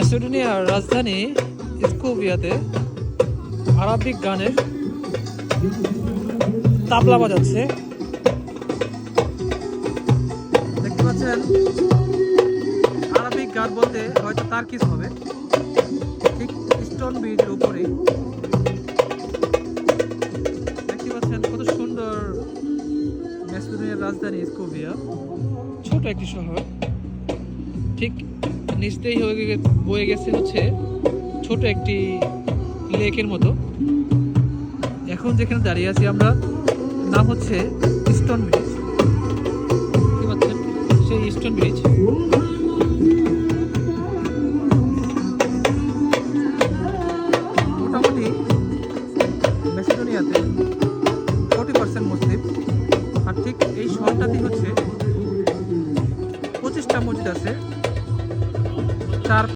ম্যাসেডোনিয়ার রাজধানী স্কোভিয়াতে আরবিক গানের তাবলা বাজাচ্ছে। দেখতে পাচ্ছেন আরবিক গান বলতে হয়তো তার কিছু হবে। ঠিক স্টোন ব্রিজের উপরেই। দেখতে পাচ্ছেন কত সুন্দর ম্যাসেডোনিয়ার রাজধানী স্কোভিয়া। ছোট একটি শহর। ঠিক নিচ দিয়েই হয়ে বয়ে গেছে হচ্ছে ছোট একটি লেকের মতো। এখন যেখানে দাঁড়িয়ে আছি আমরা, নাম হচ্ছে ইস্টন ব্রিজ কি পাচ্ছেন সেই ইস্টন ব্রিজ মোটামুটি it. পার্সেন্ট হচ্ছে পঁচিশটা মসজিদ আছে। besar